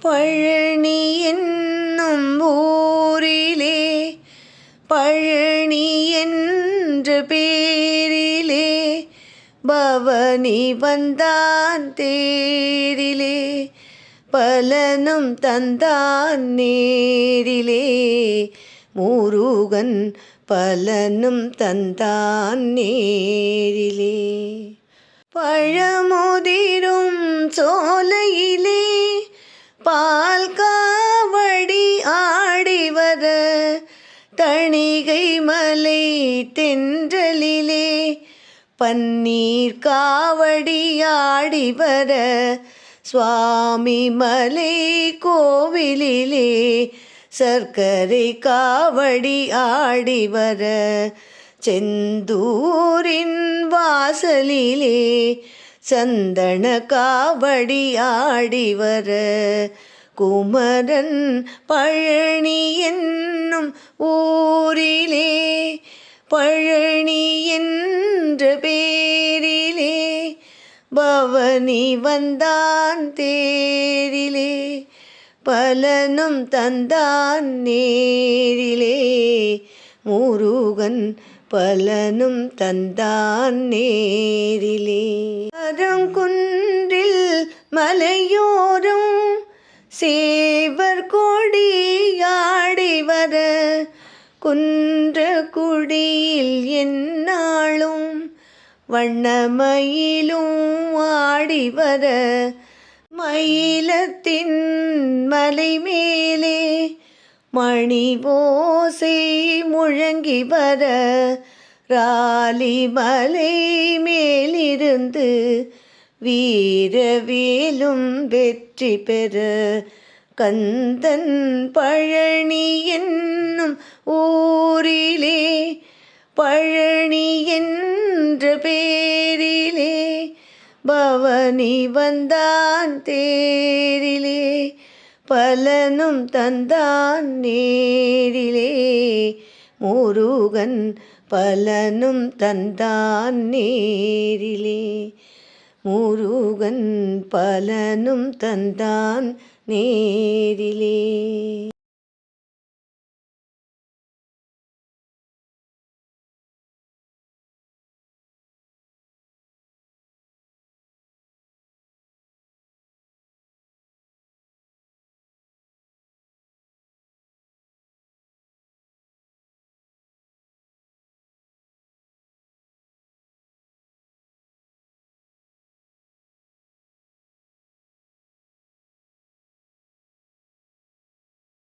பழனி என்னும் ஊரிலே பழனி என்று பேரிலே பவனி வந்தான் தேரிலே பலனும் தந்தான் நேரிலே முருகன் பலனும் தந்தான் நேரிலே. பழமுதிரும் சோலையிலே பால் காவடி ஆடி வர தணிகை மலை தென்றலிலே பன்னீர் காவடி ஆடி வர சுவாமி மலை கோவிலிலே சர்க்கரை காவடி ஆடி வர செந்தூரின் வாசலிலே சந்தன காவடி ஆடி வர குமரன் பழனி என்னும் ஊரிலே பழனி என்ற பேரிலே பவனி வந்தான் தேரிலே பலனும் தந்தான் நேரிலே. முருகன் பலனும் தந்தான் நேரிலே. மலையோரும் சேவர் கொடியாடி வர குன்ற குடியில் என்னாளும் வண்ணமயிலும் ஆடி வர மயிலத்தின் மலை மேலே மணி ஓசை முழங்கி வர ராலி மலை மேலிருந்து வீரவேலும் வெற்றி பெற கந்தன் பழனி என்னும் ஊரிலே பழனி என்ற பேரிலே பவனி வந்தான் தேரிலே பலனும் தந்தான் நேரிலே. முருகன் பலனும் தந்தான் நேரிலே. முருகன் பலனும் தந்தான் நேரிலே.